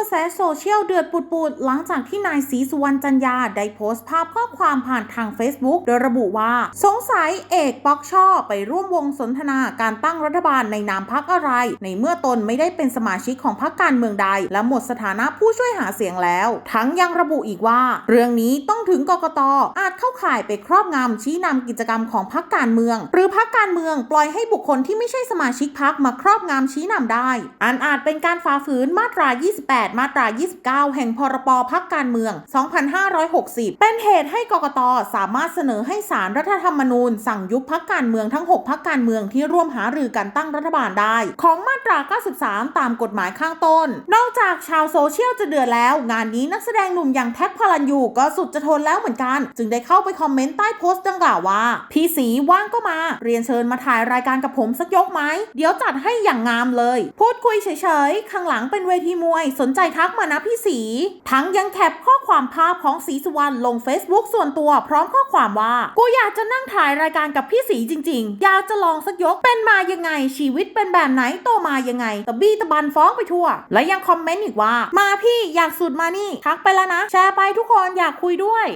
ระแสโซเชียลเดือดปุดๆ หลังจากที่นายศรีสุวรรณจันยา ได้โพสต์ภาพข้อความผ่านทาง Facebook โดยระบุว่า สงสัยเอกป๊อกช่อไปร่วมวงสนทนาการตั้งรัฐบาลในนามพักอะไร ในเมื่อตนไม่ได้เป็นสมาชิกของพักการเมืองใด และหมดสถานะผู้ช่วยหาเสียงแล้ว ทั้งยังระบุอีกว่า เรื่องนี้ต้องถึงกกตอาจเข้าข่ายไปครอบงำชี้นำกิจกรรมของพักการเมือง หรือพักการเมืองปล่อยให้บุคคลที่ไม่ใช่สมาชิกพักมาครอบงำชี้นำได้ อันอาจเป็นการฝ่าฝืนมาตรา 28มาตรา 29 แห่งพรปพักการเมือง 2560 เป็นเหตุให้กกตสามารถเสนอให้สารรัฐธรรมนูญ สั่งยุบพักการเมืองทั้ง 6 พักการเมืองที่ร่วมหารือการตั้งรัฐบาลได้ ของมา ตรา 93 ตามกฎหมายข้างต้น นอกจากชาวโซเชียลจะเดือดแล้ว งานนี้นักแสดงหนุ่มอย่างแท็กพลันยูก็สุดจะทนแล้วเหมือนกัน จึงได้เข้าไปคอมเมนต์ใต้โพสต์ดังกล่าวว่า พี่สีว่างก็มา เรียนเชิญมาถ่ายรายการกับผมสักยกไหม เดี๋ยวจัดให้อย่างงามเลย พูดคุยเฉยๆ ข้างหลังเป็นเวทีมวย สนใจทักมานะพี่สี ทั้งยังแคปข้อความภาพของสีสุวรรณลง Facebook ส่วนตัวพร้อมข้อความว่า กูอยากจะนั่งถ่ายรายการกับพี่สีจริง ๆ อยากจะลองสักยกเป็นมายังไงชีวิตเป็นแบบไหนโตมายังไงตะบี้ตะบันฟ้องไปทั่ว และยังคอมเมนต์อีกว่า มาพี่อยากสุดมานี่ทักไปแล้วนะ แชร์ไปทุกคนอยากคุยด้วย